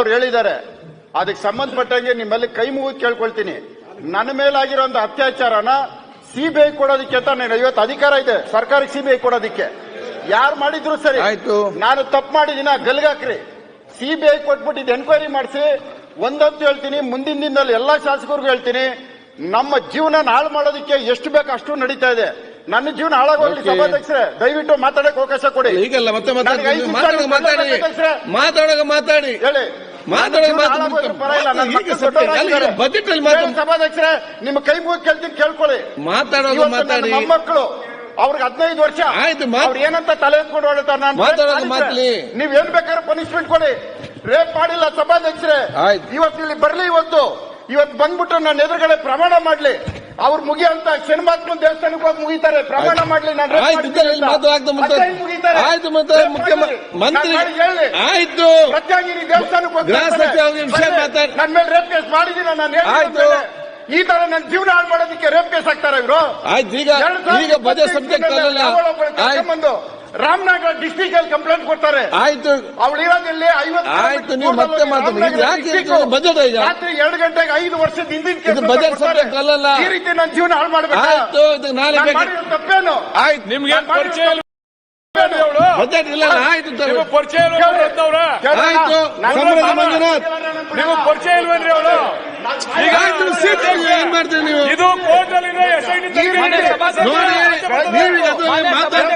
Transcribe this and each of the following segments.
ಅವ್ರು ಹೇಳಿದ್ದಾರೆ. ಅದಕ್ಕೆ ಸಂಬಂಧಪಟ್ಟಂಗೆ ನಿಮ್ಮಲ್ಲಿ ಕೈ ಮುಗಿದು ಕೇಳ್ಕೊಳ್ತೀನಿ. ನನ್ನ ಮೇಲಾಗಿರೋಂಥ ಅತ್ಯಾಚಾರನ ಸಿಬಿಐ ಕೊಡೋದಕ್ಕೆ ಅಂತ ನಾನು ಇವತ್ತು ಅಧಿಕಾರ ಇದೆ. ಸರ್ಕಾರಕ್ಕೆ ಸಿಬಿಐ ಕೊಡೋದಕ್ಕೆ. ಯಾರು ಮಾಡಿದ್ರು ಸರಿ? ಆಯ್ತು. ನಾನು ತಪ್ಪು ಮಾಡಿದಿನ ಗಲ್ಗಾಕ್ರಿ. ಸಿಬಿಐ ಕೊಟ್ಬಿಟ್ಟು ಇದು ಎನ್ಕ್ವೈರಿ ಮಾಡಿಸಿ. ಒಂದಂತೂ ಹೇಳ್ತೀನಿ. ಮುಂದಿನ ದಿನದಲ್ಲಿ ಎಲ್ಲಾ ಶಾಸಕರಿಗೂ ಹೇಳ್ತೀನಿ. ನಮ್ಮ ಜೀವನ ಹಾಳು ಮಾಡೋದಕ್ಕೆ ಎಷ್ಟು ಬೇಕು ಅಷ್ಟು ನಡೀತಾ ಇದೆ. ನನ್ನ ಜೀವನ ಹಾಳಾಗೋಗ್ಲಿ. ಸಭಾಧ್ಯಕ್ಷರೇ. ದಯವಿಟ್ಟು ಮಾತಾಡಕ್ಕೆ ಅವಕಾಶ ಕೊಡಿ. ಈಗಲ್ಲ ಮತ್ತೆ ಮಾತಾಡಿ. ಮಾತಾಡಿ. ಹೇಳಿ. ಸಭಾಧ್ಯಕ್ಷರೇ ನಿಮ್ಮ ಕೈ ಮುಗಿ ಕೇಳ್ತೀನಿ ಕೇಳ್ಕೊಳ್ಳಿ. ಮಾತಾಡೋದು ಮಾತಾಡಿ. ಮಕ್ಕಳು ಅವ್ರಿಗೆ ಹದಿನೈದು ವರ್ಷ. ಆಯ್ತು, ಏನಂತ ತಲೆ ಎತ್ಕೊಂಡು ಹೊಡಿತಾರೆ ನಾನು? ಮಾತಾಡೋದು ಮಾತಲಿ. ನೀವ್ ಏನ್ ಬೇಕಾದ್ರೆ ಪನಿಷ್ಮೆಂಟ್ ಕೊಡಿ. ರೇಪ್ ಮಾಡಿಲ್ಲ ಸಭಾಧ್ಯಕ್ಷರೇ. ಇವತ್ತು ಇಲ್ಲಿ ಬರ್ಲಿ ಇವತ್ತು. ಇವತ್ತು ಬಂದ್ಬಿಟ್ಟು ನನ್ನ ಎದುರುಗಡೆ ಪ್ರಮಾಣ ಮಾಡ್ಲಿ. ಅವ್ರು ಮುಗಿಯಂತ ಶನಿಮಾತ್ಮನ ದೇವಸ್ಥಾನಕ್ಕೆ ಹೋಗಿ ಮುಗಿತಾರೆ ಪ್ರಮಾಣ ಮಾಡ್ಲಿ ನಾನು ಆಯ್ತು ಮತ್ತೆ. ಮಂತ್ರಿ. ಆಯ್ತು ಪ್ರತ್ಯಾಗಿ ದೇವಸ್ಥಾನಕ್ಕೆ ಹೋಗಿ ಗೃಹ ಬರ್ತಾರೆ. ಸಚಿವ ಅವ್ರಿಗೆ ವಿಷಯ ಬರ್ರಿ. ಮಾತಾಡಿ. ನನ್ ಮೇಲೆ ರೇಪ್ ಕೇಸ್ ಮಾಡಿದೀನಿ ನಾನು ಆಯ್ತು. ಈ ತರ ನನ್ನ ಜೀವನ ಹಾಳು ಮಾಡೋದಕ್ಕೆ ರೇಪ್ ಕೇಸ್ ಆಗ್ತಾರೆ ಇವರು ಆಯ್ತು ಈಗ ಈಗ ಬಜೆಟ್ ಸಬ್ಜೆಕ್ಟ್ ಬಂದು ರಾಮನಗರ ಡಿಸ್ಟಿಕ್ ಅಲ್ಲಿ ಕಂಪ್ಲೇಂಟ್ ಕೊಡ್ತಾರೆ. ಆಯ್ತು. ಅವಳು ಇಲ್ಲಿ ಐವತ್ತು ಆಯ್ತು, ನೀವು ಮತ್ತೆ ಮಾತಾಡಿ. ಇದು ಈಗ? ರಾತ್ರಿ ಎರಡು ಗಂಟೆಗೆ ಐದು ವರ್ಷದ ಹಿಂದಿನ ಬಜೆಟ್ ಅಲ್ಲಲ್ಲ. ಈ ರೀತಿ ನನ್ನ ಜೀವನ ಹಾಳು ಮಾಡಬೇಕು? ಆಯ್ತು ಇದು ನಾಳೆ ತಪ್ಪೇನು? ಆಯ್ತು. ನಿಮ್ಗೆ ಪರಿಚಯ ಇಲ್ಲ? ಬಜೆಟ್ ಇಲ್ಲ ಆಯ್ತು ಪರಿಚಯ ಆಯ್ತು. ಸಮರದ ಮಂಜುನಾಥ್. ಪರಿಚಯ ಇಲ್ವೇನ್ರಿ ಅವಳು ಈಗ ಏನ್ ಮಾಡ್ತೀರಿ ನೀವು? ಇದು ಕೋರ್ಟ್ ಅಲ್ಲಿ ನೋಡಿ ನೀವೀಗ ಮಾತಾಡಿ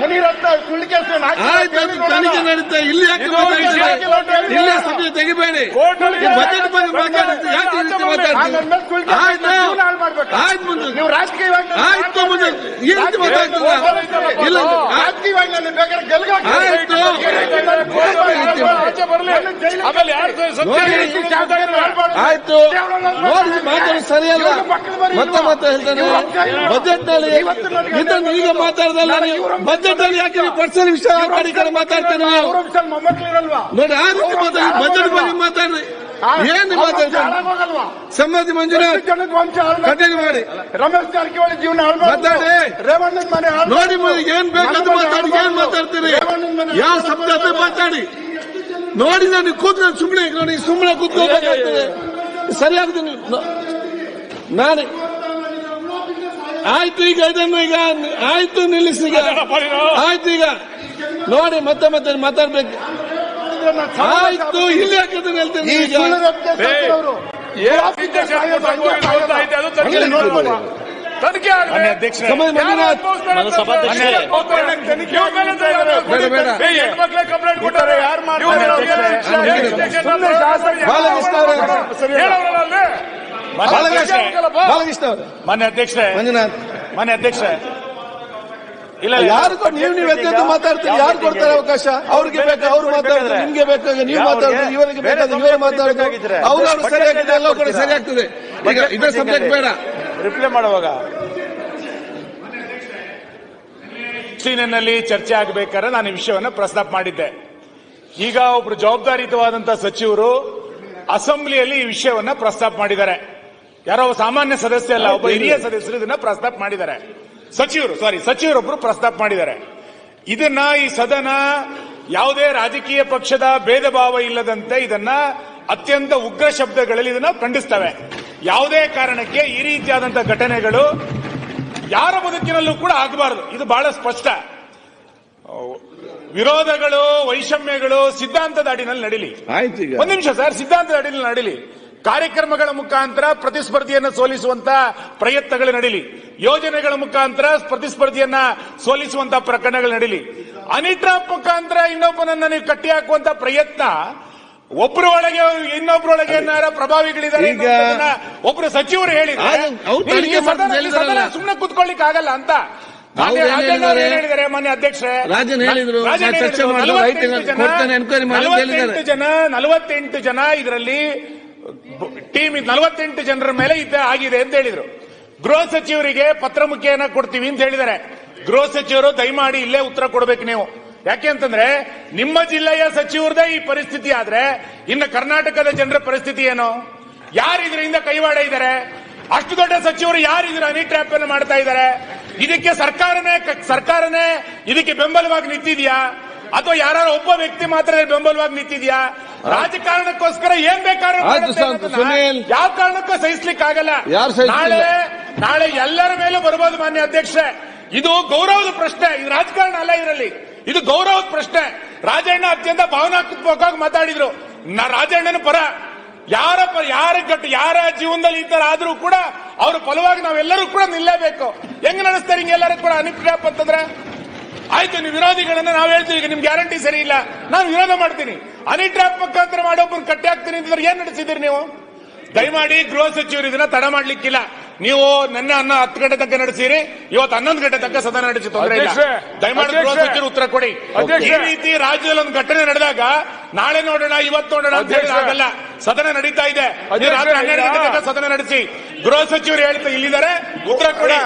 ಮುನಿರತ್ನ ಸುಳ್ಳು ತನಿಖೆ ನಡೀತಾ ಇಲ್ಲಿ ಯಾಕೆ ಇಲ್ಲಿ ಸಭೆ ತೆಗಿಬೇಡಿ. ಬಜೆಟ್ ಬಗ್ಗೆ ಮಾತಾಡುತ್ತೆ ಯಾಕೆ ಮಾತಾಡ್ತೀವಿ ಆಯ್ತು ಆಯ್ತು ಮುಂದೆ. ಆಯ್ತು ಮುಂದೆ. ಈ ರೀತಿ ಮಾತಾಡ್ತೀರ ಇಲ್ಲ ರಾಜಕೀಯವಾಗಿ ನನ್ನ ಬೇಕಾದ್ರೆ ಗೆಲ್ಗಾಕಿ. ಆಯ್ತು. ಆಚೆ ಬರ್ಲಿ ಆಮೇಲೆ ಯಾರು ಸತ್ಯ ಆಯ್ತು. ನೋಡಿ ಮಾತಾಡೋದು ಸರಿಯಲ್ಲ. ಮತ್ತೆ ಮತ್ತೆ ಹೇಳ್ತಾನೆ. ಬಜೆಟ್ನಲ್ಲಿ ಇದನ್ನು ಈಗ ಮಾತಾಡ್ದಲ್ಲ ಬಜೆಟ್ನಲ್ಲಿ ಯಾಕೆ ನೀವು ಪರ್ಸನಲ್ ವಿಷಯ ಮಾಡಿ ಈ ಕಡೆ ಮಾತಾಡ್ತೇನೆ ನೋಡಿ ಆ ರೀತಿ ಮಾತಾಡಿ ಬಜೆಟ್ ಬಗ್ಗೆ ಮಾತಾಡ್ರಿ. ಏನ್ ಮಾತಾಡ್ತಾರೆ? ಸಮ್ಮತಿ ಸಮಾಧಿ ಮಂಜುನಾಥ್ ಮಾಡಿ- ಕಂಟಿನ್ಯೂ ಮಾಡಿ. ರಮೇಶ್ ಜಾರಕಿಹೊಳಿ ಜೀವನ ಮಾತಾಡಿ. ರೇವಣ್ಣನ ಮನೆ ನೋಡಿ ಏನ್ ಬೇಕು ಮಾತಾಡಿ ಏನ್ ಮಾತಾಡ್ತೀರಿ? ಯಾವ ಶಬ್ದ ಮಾತಾಡಿ. ನೋಡಿ ನಾನು ಕೂತ್ ಸುಮ್ಮನೆ ನೋಡಿ ಸುಮ್ಮನೆ ಕೂತ್ಕೋಬೇಕಾಗ್ತದೆ ಸರಿಯಾಗ್ತೀನಿ ನಾನು. ಆಯ್ತು ಈಗ ಇದನ್ನು ಈಗ ಆಯ್ತು ನಿಲ್ಲಿಸಿ ಈಗ. ಆಯ್ತು ಈಗ. ನೋಡಿ ಮತ್ತೆ ಮತ್ತೆ ಮಾತಾಡ್ಬೇಕು. ಆಯ್ತು ಇಲ್ಲಿ ಹಾಕಿದ್ರೆ ಹೇಳ್ತೇನೆ ಈಗ. ತನಿಖೆ ಆಗಲಿ ಕಂಪ್ಲೇಂಟ್ ಕೊಟ್ಟಾರೆ ಯಾರು ಬಾಲಕೃಷ್ಣ ಅವರೇ. ಬಾಲಕೃಷ್ಣ ಬಾಲಕೃಷ್ಣ ಅವರೇ. ಮನೆ ಅಧ್ಯಕ್ಷರೇ. ಮಂಜುನಾಥ್. ಮನೆ ಅಧ್ಯಕ್ಷರೇ. ಇಲ್ಲ ಯಾರು ನೀವು ನೀವು ಎದ್ದು ಮಾತಾಡ್ತೀರಿ? ಯಾರು ಕೊಡ್ತಾರೆ ಅವಕಾಶ? ಅವ್ರಿಗೆ ಬೇಕಾ? ಅವ್ರು ಮಾತಾಡಿದ್ರೆ ನಿಮ್ಗೆ ಬೇಕಾಗ ನೀವು ಮಾತಾಡಿದ್ರೆ ಇವರಿಗೆ ಬೇಕಾದ್ರೆ ಇವರೇ ಮಾತಾಡಿದ್ರೆ ಅವ್ರು ಸರಿಯಾಗಿದೆ ಸರಿಯಾಗ್ತದೆ ಎಲ್ಲ ಕಡೆ ಸರಿಯಾಗ್ತದೆ ಈಗ ಇದೇ ಸಬ್ಜೆಕ್ಟ್ ಬೇಡ. ರಿಪ್ಲೈ ಮಾಡುವಾಗ. ಸೀನಿನಲ್ಲಿ ಚರ್ಚೆ ಆಗಬೇಕಾದ್ರೆ ನಾನು ಈ ವಿಷಯವನ್ನು ಪ್ರಸ್ತಾಪ ಮಾಡಿದ್ದೆ. ಈಗ ಒಬ್ರು ಜವಾಬ್ದಾರಿಯುತವಾದಂತಹ ಸಚಿವರು ಅಸೆಂಬ್ಲಿಯಲ್ಲಿ ಈ ವಿಷಯವನ್ನು ಪ್ರಸ್ತಾಪ ಮಾಡಿದ್ದಾರೆ. ಯಾರೋ ಸಾಮಾನ್ಯ ಸದಸ್ಯ ಅಲ್ಲ ಒಬ್ಬ ಹಿರಿಯ ಸದಸ್ಯರು ಇದನ್ನ ಪ್ರಸ್ತಾಪ ಮಾಡಿದ್ದಾರೆ. ಸಚಿವರು ಸಾರಿ ಸಚಿವರೊಬ್ಬರು ಪ್ರಸ್ತಾಪ ಮಾಡಿದ್ದಾರೆ. ಇದನ್ನ ಈ ಸದನ ಯಾವುದೇ ರಾಜಕೀಯ ಪಕ್ಷದ ಭೇದ ಭಾವ ಇಲ್ಲದಂತೆ ಇದನ್ನ ಅತ್ಯಂತ ಉಗ್ರ ಶಬ್ದಗಳಲ್ಲಿ ಇದನ್ನ ಖಂಡಿಸ್ತವೆ. ಯಾವುದೇ ಕಾರಣಕ್ಕೆ ಈ ರೀತಿಯಾದಂತಹ ಘಟನೆಗಳು ಯಾರ ಬದುಕಿನಲ್ಲೂ ಕೂಡ ಆಗಬಾರದು. ಇದು ಬಹಳ ಸ್ಪಷ್ಟ. ವಿರೋಧಗಳು ವೈಷಮ್ಯಗಳು ಸಿದ್ಧಾಂತದ ಅಡಿನಲ್ಲಿ ನಡೀಲಿ. ಒಂದ್ ನಿಮಿಷ ಸರ್ ಸಿದ್ಧಾಂತದ ಅಡಿನಲ್ಲಿ ನಡೀಲಿ. ಕಾರ್ಯಕ್ರಮಗಳ ಮುಖಾಂತರ ಪ್ರತಿಸ್ಪರ್ಧಿಯನ್ನು ಸೋಲಿಸುವಂತ ಪ್ರಯತ್ನಗಳು ನಡೀಲಿ. ಯೋಜನೆಗಳ ಮುಖಾಂತರ ಪ್ರತಿಸ್ಪರ್ಧಿಯನ್ನ ಸೋಲಿಸುವಂತ ಪ್ರಕರಣಗಳು ನಡೀಲಿ. ಅನಿಟ್ರಾಪ್ ಮುಖಾಂತರ ಇನ್ನೊಬ್ಬನನ್ನ ನೀವು ಕಟ್ಟಿ ಹಾಕುವಂತ ಪ್ರಯತ್ನ ಒಬ್ಬರ ಒಳಗೆ ಇನ್ನೊಬ್ಬರೊಳಗೆ ಏನಾರ ಪ್ರಭಾವಿಗಳಿದ್ದಾರೆ ಈಗ- ಒಬ್ರು ಸಚಿವರು ಹೇಳಿದ್ರಲ್ಲ. ಸುಮ್ಮನೆ ಕುತ್ಕೊಳ್ಳಿಕ್ ಆಗಲ್ಲ ಅಂತ. ಹೇಳಿದ್ದಾರೆ? ಹೇಳಿದ್ದಾರೆ ಮಾನ್ಯ ಅಧ್ಯಕ್ಷರೇ. ರಾಜನ್ ಹೇಳಿದ್ರು, ನಲವತ್ತೆಂಟು ಜನ- ನಲವತ್ತೆಂಟು ಜನ ಇದರಲ್ಲಿ ಟೀಮ್ ನಲವತ್ತೆಂಟು ಜನರ ಮೇಲೆ ಇದ್ದ ಆಗಿದೆ ಅಂತ ಹೇಳಿದ್ರು. ಗೃಹ ಸಚಿವರಿಗೆ ಪತ್ರ ಮುಖ್ಯನ ಕೊಡ್ತೀವಿ ಅಂತ ಹೇಳಿದ್ದಾರೆ. ಗೃಹ ಸಚಿವರು ದಯಮಾಡಿ ಇಲ್ಲೇ ಉತ್ತರ ಕೊಡಬೇಕು ನೀವು. ಯಾಕೆ ಅಂತಂದ್ರೆ ನಿಮ್ಮ ಜಿಲ್ಲೆಯ ಸಚಿವರದೇ ಈ ಪರಿಸ್ಥಿತಿ ಆದ್ರೆ ಇನ್ನು ಕರ್ನಾಟಕದ ಜನರ ಪರಿಸ್ಥಿತಿ ಏನು? ಯಾರು ಇದರಿಂದ ಕೈವಾಡ ಇದ್ದಾರೆ ಅಷ್ಟು ದೊಡ್ಡ ಸಚಿವರು ಯಾರು ಇದರ ಹನಿ ಟ್ರ್ಯಾಪ್ ಅನ್ನು ಮಾಡ್ತಾ ಇದ್ದಾರೆ ಇದಕ್ಕೆ ಸರ್ಕಾರನೇ ಸರ್ಕಾರನೇ ಇದಕ್ಕೆ ಬೆಂಬಲವಾಗಿ ನಿಂತಿದ್ಯಾ? ಅಥವಾ ಯಾರು ಒಬ್ಬ ವ್ಯಕ್ತಿ ಮಾತ್ರ ಬೆಂಬಲವಾಗಿ ನಿಂತಿದ್ಯಾ? ರಾಜಕಾರಣಕ್ಕೋಸ್ಕರ ಏನ್ ಬೇಕಾದ್ರೂ ಯಾವ ಕಾರಣಕ್ಕೂ ಸಹಿಸ್ಲಿಕ್ಕೆ ಆಗಲ್ಲ ನಾಳೆ ನಾಳೆ ಎಲ್ಲರ ಮೇಲೂ ಬರ್ಬೋದು ಮಾನ್ಯ ಅಧ್ಯಕ್ಷೆ ಇದು ಗೌರವದ ಪ್ರಶ್ನೆ. ಇದು ರಾಜಕಾರಣ ಅಲ್ಲ ಇದರಲ್ಲಿ. ಇದು ಗೌರವದ ಪ್ರಶ್ನೆ. ರಾಜಣ್ಣ ಅತ್ಯಂತ ಭಾವನಾತ್ಮಕವಾಗಿ ಮಾತಾಡಿದ್ರು. ನಾ ರಾಜಣ್ಣನ ಪರ ಯಾರ ಪರ ಯಾರ ಗಟ್ಟು, ಯಾರ ಜೀವನದಲ್ಲಿ ಈ ತರ ಆದ್ರೂ ಕೂಡ ಅವ್ರ ಫಲವಾಗಿ ನಾವೆಲ್ಲರೂ ಕೂಡ ನಿಲ್ಲೇಬೇಕು. ಹೆಂಗ್ ನಡೆಸ್ತಾರೆ ಹಿಂಗೆಲ್ಲರೂ ಕೂಡ ಅನಿಪ್ರಾಪ್ ಅಂತಂದ್ರೆ, ಆಯ್ತು, ನೀವು ವಿರೋಧಿಗಳನ್ನ ನಾವು ಹೇಳ್ತೀವಿ, ಈಗ ನಿಮ್ ಗ್ಯಾರಂಟಿ ಸರಿ ಇಲ್ಲ. ನಾನು ವಿರೋಧ ಮಾಡ್ತೀನಿ. ಅನಿಟ್ರಾಪ್ ಮುಖಾಂತರ ಮಾಡೋಬ್ಬರು ಕಟ್ಟಿ ಹಾಕ್ತೀನಿ ಅಂತಂದ್ರೆ ಏನ್ ನಡೆಸಿದಿರಿ ನೀವು? ದಯಮಾಡಿ ಗೃಹ ಸಚಿವರು ಇದನ್ನ ತಡ ಮಾಡ್ಲಿಕ್ಕಿಲ್ಲ. ನೀವು ನಿನ್ನೆ ಅನ್ನ ಹತ್ತು ಗಂಟೆ ತನಕ ನಡೆಸಿರಿ. ಇವತ್ತು ಹನ್ನೊಂದು ಗಂಟೆ ತನಕ ಸದನ ನಡೆಸಿ ತೊಂದರೆ ಇಲ್ಲ. ದಯಮಾಡಿ ಉತ್ತರ ಕೊಡಿ. ಈ ರೀತಿ ರಾಜ್ಯದಲ್ಲಿ ಒಂದು ಘಟನೆ ನಡೆದಾಗ ನಾಳೆ ನೋಡೋಣ ಇವತ್ತು ನೋಡೋಣ ಅಂತ ಹೇಳಿ ಆಗಲ್ಲ. ಸದನ ನಡೀತಾ ಇದೆ. ರಾತ್ರಿ ಹನ್ನೆರಡು ಗಂಟೆ ತನಕ ಸದನ ನಡೆಸಿ. ಗೃಹ ಸಚಿವರು ಹೇಳ್ತಾ ಇಲ್ಲಿದ್ದಾರೆ. ಉತ್ತರ ಕೊಡಿ.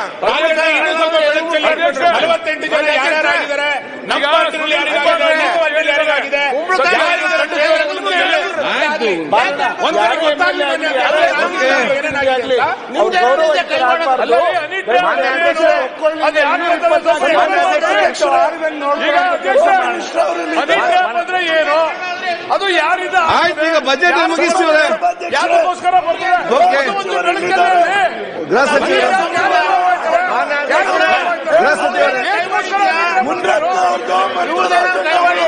ನಲವತ್ತೆಂಟು ಜನ ನಮ್ಮ ಈಗ ಪಾರ್ಟಿನಲ್ಲಿ ಯಾರಿಗಾಗಿದೆ ಅಂದ್ರೆ ಏನು? ಅದು ಯಾರಿದ ಆಯ್ತು ಈಗ ಬಜೆಟ್ ಮುಗಿಸ್ತೀವಿ ಯಾರಿಗೋಸ್ಕರ. ಗೃಹ ಸಚಿವ. ಗೃಹ ಸಚಿವ. ಆಯ್ತು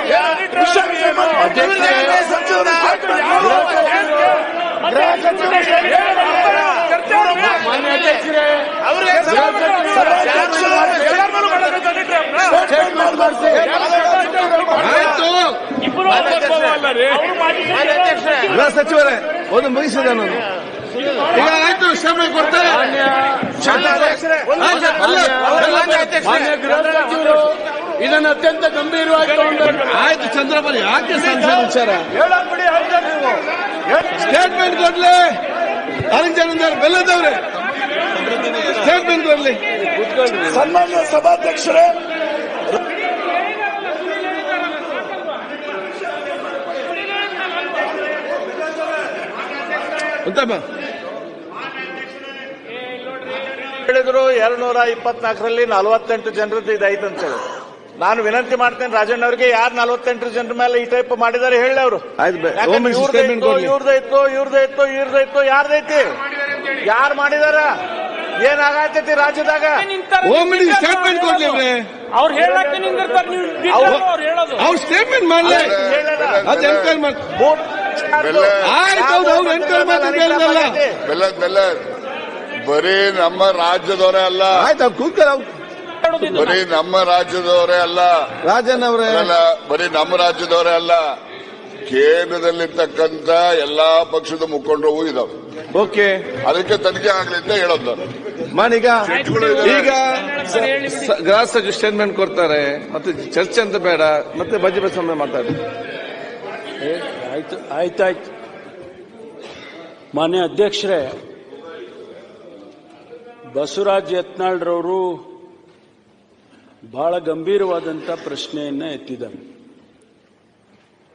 ಗೃಹ ಸಚಿವರೇ ಒಂದು ಮುಗಿಸಿದೆ ನಾನು ಈಗ ಆಯ್ತು ಕ್ಷಮೆ ಕೊಡ್ತಾರೆ. ಇದನ್ನು ಅತ್ಯಂತ ಗಂಭೀರವಾಗಿ ಆಯ್ತು ಚಂದ್ರಬಾಬು ಯಾಕೆ ವಿಚಾರ? ಸ್ಟೇಟ್ಮೆಂಟ್ ಕೊಡ್ಲಿ. ಅರಂಜನಂದರ್ ಬೆಲ್ಲದವ್ರೆ. ಸ್ಟೇಟ್ಮೆಂಟ್ ಕೊಡ್ಲಿ. ಸನ್ಮಾನ್ಯ ಸಭಾಧ್ಯಕ್ಷರೇ ಉತ್ತಮ ಹೇಳಿದ್ರು ಎರಡ್ ನೂರ ಇಪ್ಪತ್ನಾಲ್ಕರಲ್ಲಿ ನಲವತ್ತೆಂಟು ಜನರದ್ದು ಇದಾಯ್ತು ಅಂತ ಹೇಳಿ. ನಾನು ವಿನಂತಿ ಮಾಡ್ತೇನೆ ರಾಜಣ್ಣ ಅವರಿಗೆ ಯಾರು ನಲವತ್ತೆಂಟು ಜನರ ಮೇಲೆ ಈ ಟೈಪ್ ಮಾಡಿದಾರೆ ಹೇಳಿ ಅವರು. ಇವ್ರದೈತು ಇವ್ರದೈತು ಇವ್ರದೈತು ಯಾರ್ದೈತಿ ಯಾರು ಮಾಡಿದಾರ? ಏನಾಗತೈತಿ ರಾಜ್ಯದಾಗ? ಅವ್ರೆ. ಅವ್ರು ಹೇಳಕ್ಕೆ ನಿಂದಿರ್ತಾರೆ ಅವ್ರು- ಅವ್ರು ಹೇಳೋದು. ಅವ್ರು ಸ್ಟೇಟ್ಮೆಂಟ್ ಮಾಡ್ಲಿ. ಅದು ಎನ್ಕ್ವೈರಿ ಮಾಡಿ ಆಯ್ತು ಅವ್ರು ಎನ್ಕ್ವೈರಿ ಬರೀ ನಮ್ಮ ರಾಜ್ಯದವರೇ ಅಲ್ಲ. ಆಯ್ತು ಅವ್ರು ಕೂತ್ಕೊಳ್ಳ ಬರೀ ನಮ್ಮ ರಾಜ್ಯದವರೇ ಅಲ್ಲ. ರಾಜನವರೇ. ಅವರೇ ಅಲ್ಲ ಬರೀ ನಮ್ಮ ರಾಜ್ಯದವರೇ ಅಲ್ಲ. ಕೇಂದ್ರದಲ್ಲಿರ್ತಕ್ಕಂಥ ಎಲ್ಲಾ ಪಕ್ಷದ ಮುಖಂಡರು ಇದಾವೆ. ಓಕೆ. ಅದಕ್ಕೆ ತನಿಖೆ ಆಗಲಿ ಅಂತ ಹೇಳೋದು ನಾನು. ಮಾಡೀಗ ಈಗ ಸ- ಗೃಹ ಸಚಿವ ಸ್ಟೇಟ್ಮೆಂಟ್ ಕೊಡ್ತಾರೆ ಮತ್ತೆ ಚರ್ಚೆ ಅಂತ ಬೇಡ ಮತ್ತೆ ಬಜೆ ಸಮಯ ಮಾತಾಡಿ. ಆಯ್ತು ಆಯ್ತಾಯ್ತು. ಮಾನ್ಯ ಅಧ್ಯಕ್ಷರೇ ಬಸವರಾಜ್ ಯತ್ನಾಳ್ರವರು ಬಹಳ ಗಂಭೀರವಾದಂಥ ಪ್ರಶ್ನೆಯನ್ನ ಎತ್ತಿದ್ದಾರೆ.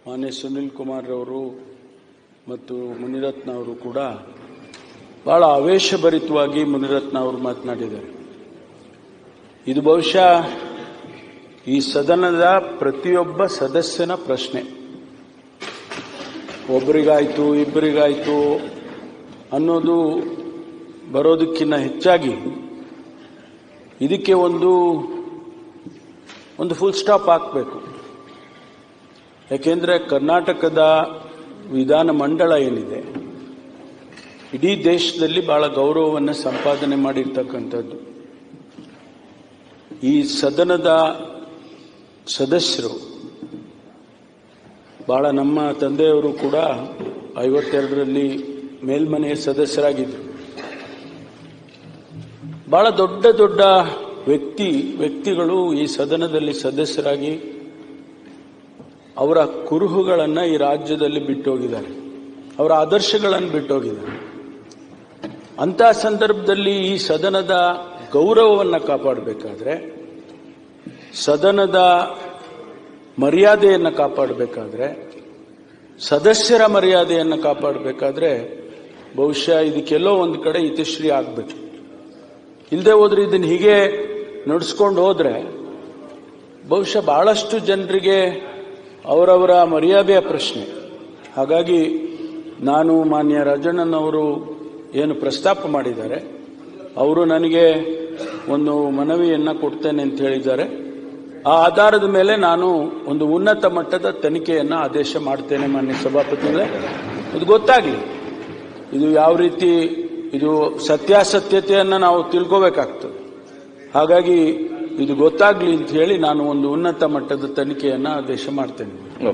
ಮಾನ್ಯ ಸುನಿಲ್ ಕುಮಾರ್ ಅವರು ಮತ್ತು ಮುನಿರತ್ನ ಅವರು ಕೂಡ ಬಹಳ ಆವೇಶಭರಿತವಾಗಿ ಮುನಿರತ್ನ ಅವರು ಮಾತನಾಡಿದ್ದಾರೆ. ಇದು ಬಹುಶಃ ಈ ಸದನದ ಪ್ರತಿಯೊಬ್ಬ ಸದಸ್ಯನ ಪ್ರಶ್ನೆ. ಒಬ್ಬರಿಗಾಯ್ತು ಇಬ್ಬರಿಗಾಯ್ತು ಅನ್ನೋದು ಬರೋದಕ್ಕಿಂತ ಹೆಚ್ಚಾಗಿ ಇದಕ್ಕೆ ಒಂದು ಒಂದು ಫುಲ್ ಸ್ಟಾಪ್ ಹಾಕಬೇಕು. ಯಾಕೆಂದರೆ ಕರ್ನಾಟಕದ ವಿಧಾನ ಮಂಡಳ ಏನಿದೆ, ಇಡೀ ದೇಶದಲ್ಲಿ ಬಹಳ ಗೌರವವನ್ನು ಸಂಪಾದನೆ ಮಾಡಿರ್ತಕ್ಕಂಥದ್ದು. ಈ ಸದನದ ಸದಸ್ಯರು, ಬಹಳ ನಮ್ಮ ತಂದೆಯವರು ಕೂಡ ಐವತ್ತೆರಡರಲ್ಲಿ ಮೇಲ್ಮನೆಯ ಸದಸ್ಯರಾಗಿದ್ದರು ಬಹಳ ದೊಡ್ಡ ದೊಡ್ಡ ವ್ಯಕ್ತಿ ವ್ಯಕ್ತಿಗಳು ಈ ಸದನದಲ್ಲಿ ಸದಸ್ಯರಾಗಿ ಅವರ ಕುರುಹುಗಳನ್ನು ಈ ರಾಜ್ಯದಲ್ಲಿ ಬಿಟ್ಟೋಗಿದ್ದಾರೆ. ಅವರ ಆದರ್ಶಗಳನ್ನು ಬಿಟ್ಟೋಗಿದ್ದಾರೆ. ಅಂಥ ಸಂದರ್ಭದಲ್ಲಿ ಈ ಸದನದ ಗೌರವವನ್ನು ಕಾಪಾಡಬೇಕಾದ್ರೆ ಸದನದ ಮರ್ಯಾದೆಯನ್ನು ಕಾಪಾಡಬೇಕಾದ್ರೆ ಸದಸ್ಯರ ಮರ್ಯಾದೆಯನ್ನು ಕಾಪಾಡಬೇಕಾದ್ರೆ ಬಹುಶಃ ಇದಕ್ಕೆಲ್ಲೋ ಒಂದು ಕಡೆ ಇತಿಶ್ರೀ ಆಗಬೇಕು. ಇಲ್ಲದೆ ಹೋದ್ರೆ ಇದನ್ನ ಹೀಗೆ ನಡೆಸ್ಕೊಂಡು ಹೋದ್ರೆ ಬಹುಶಃ ಬಹಳಷ್ಟು ಜನರಿಗೆ ಅವರವರ ಮರ್ಯಾದೆಯ ಪ್ರಶ್ನೆ. ಹಾಗಾಗಿ ನಾನು ಮಾನ್ಯ ರಾಜಣ್ಣನವರು ಏನು ಪ್ರಸ್ತಾಪ ಮಾಡಿದ್ದಾರೆ, ಅವರು ನನಗೆ ಒಂದು ಮನವಿಯನ್ನ ಕೊಡ್ತೇನೆ ಅಂತ ಹೇಳಿದ್ದಾರೆ. ಆ ಆಧಾರದ ಮೇಲೆ ನಾನು ಒಂದು ಉನ್ನತ ಮಟ್ಟದ ತನಿಖೆಯನ್ನ ಆದೇಶ ಮಾಡ್ತೇನೆ ಮಾನ್ಯ ಸಭಾಪತಿಗಳೇ. ಇದು ಗೊತ್ತಾಗಲಿ, ಇದು ಯಾವ ರೀತಿ ಇದು ಸತ್ಯಾಸತ್ಯತೆಯನ್ನು ನಾವು ತಿಳ್ಕೋಬೇಕಾಗ್ತದೆ. ಹಾಗಾಗಿ ಇದು ಗೊತ್ತಾಗ್ಲಿ ಅಂತ ಹೇಳಿ ನಾನು ಒಂದು ಉನ್ನತ ಮಟ್ಟದ ತನಿಖೆಯನ್ನು ಆದೇಶ ಮಾಡ್ತೇನೆ.